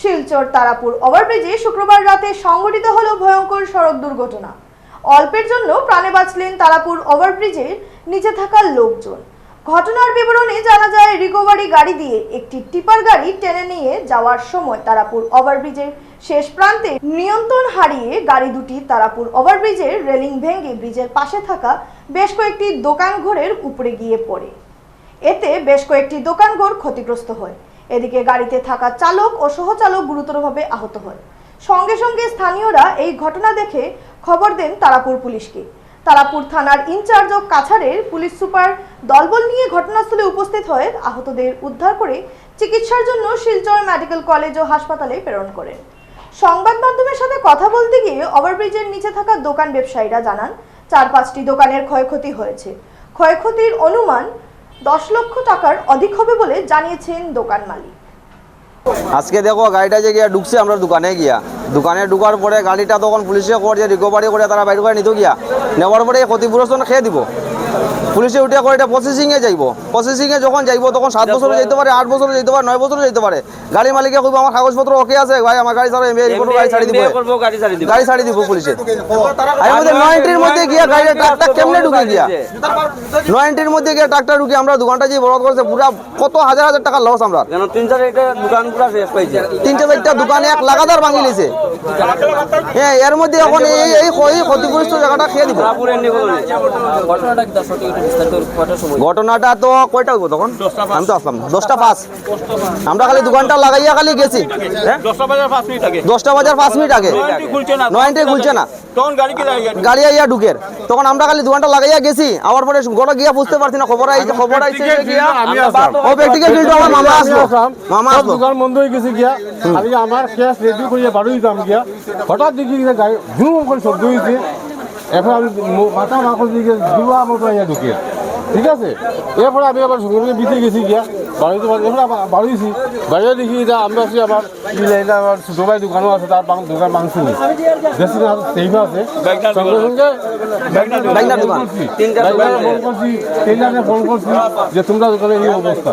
শিলচর, তারাপুর ওভারব্রিজে শুক্রবার রাতে সংঘটিত হলো ভয়ঙ্কর সড়ক দুর্ঘটনা। অল্পের জন্য প্রাণে বাঁচলেন তারাপুর ওভারব্রিজের নিচে থাকা লোকজন। ঘটনার বিবরণে জানা যায়, রিকভারি গাড়ি দিয়ে একটি টিপার গাড়ি টেনে নিয়ে যাওয়ার সময় তারাপুর ওভারব্রিজের শেষ প্রান্তে নিয়ন্ত্রণ হারিয়ে গাড়ি দুটি তারাপুর ওভারব্রিজের রেলিং ভেঙে ব্রিজের পাশে থাকা বেশ কয়েকটি দোকান ঘরের উপরে গিয়ে পড়ে। এতে বেশ কয়েকটি দোকানঘর ক্ষতিগ্রস্ত হয়। এদিকে গাড়িতে থাকা চালক ও সহচালক গুরুতরভাবে আহত হয় সঙ্গে সঙ্গে স্থানীয়রা এই ঘটনা দেখে খবর দেন তারাপুর পুলিশকে। তারাপুর থানার ইনচার্জ ও কাছাড়ের পুলিশ সুপার দলবল নিয়ে ঘটনাস্থলে উপস্থিত হয়ে আহতদের উদ্ধার করে চিকিৎসার জন্য শিলচর মেডিকেল কলেজ ও হাসপাতালে প্রেরণ করেন। সংবাদ মাধ্যমের সাথে কথা বলতে গিয়ে ওভারব্রিজের নিচে থাকা দোকান ব্যবসায়ীরা জানান, চার পাঁচটি দোকানের ক্ষয়ক্ষতি হয়েছে। ক্ষয়ক্ষতির অনুমান দশ লক্ষ টাকার অধিক হবে বলে জানিয়েছেন দোকান মালিক। আজকে দেখো, গাড়িটা যে গিয়া ঢুকছে, আমরা দোকানে গিয়া। দোকানে ঢুকার পরে গাড়িটা তখন পুলিশে করে রিকভারি করে তারা বাইরে করে নিত গিয়া। নেওয়ার পরে ক্ষতিপূরণ খেয়ে দিব। পুলিশে উঠে করে এটা প্রসেসিংয়ে যাইব। প্রসেসিংয়ে যখন যাইব তখন সাত বছরে যেতে পারে আট বছরে যেতে পারে নয় বছরে যেতে পারে। গাড়ি মালিকে কইব আমার কাগজপত্র ওকে আছে ভাই আমার গাড়ি ছাড়া এমনি কোনো গাড়ি ছাড়ি দিব। গাড়ি ছাড়ি দিব। গাড়ি ছাড়ি দিব পুলিশে। আর নয়নটির মধ্যে গিয়া গাড়িটা ট্রাকটা কেমনে ঢুকে গিয়া? নয়নটির মধ্যে গিয়া ট্রাকটা ঢুকে আমরা দোকানটা যে বড় করেছে পুরা কত হাজার হাজার টাকা লস আমরা। তিন চার একটা দোকান পুরা শেষ পাইছে? তিনটে চারটা দোকানে এক লাগাতার ভাঙি লিছে। হ্যাঁ এর মধ্যে এখন এই এই ক্ষতিগ্রস্ত জায়গাটা খেয়ে দিব। ঘটনাটা ঘটনাটা তো কয়টা হইব তখন? আমি তো আসলাম দশটা পাঁচ। আমরা খালি দোকানটা লাগাইয়া খালি গেছি। হ্যাঁ? দশটা বাজার পাঁচ মিনিট আগে। নয়নটি খুলছে না। গাড়ি আইয়া ঢুকের তখন আমরা খালি দোকানটা লাগাইয়া গেছি। আমার পরে গোটা গিয়া বুঝতে পারছি না খবর আইছে খবর আইছে আমি ও প্র্যাকটিক্যাল ফিল্ড আমার মামা আসলো। মামা আসলো। দোকান বন্ধ হয়ে গেছে গিয়া। আমি আমার ক্যাশ রেডি করিয়ে বাড়ি দিতাম গিয়া। হঠাৎ দেখি গাড়ি ঝুম করে শব্দ হয়েছে এরপর আমি মাথা মাখন দিকে দুয়া মতো ইয়া ঢুকে। ঠিক আছে? এরপরে আমি আবার সঙ্গে বিতে গেছি গিয়া। বাড়িতে এরপরে আবার বাড়িয়েছি। বাড়িয়ে দেখি যে আমরা আছি আবার কি লাইনে আমার ছোটো ভাই দোকানও আছে তার দোকান মাংস নেই। বেশি না সেই আছে। সঙ্গে সঙ্গে ফোন করছি করছি ফোন করছি যে তোমরা দোকানে এই অবস্থা।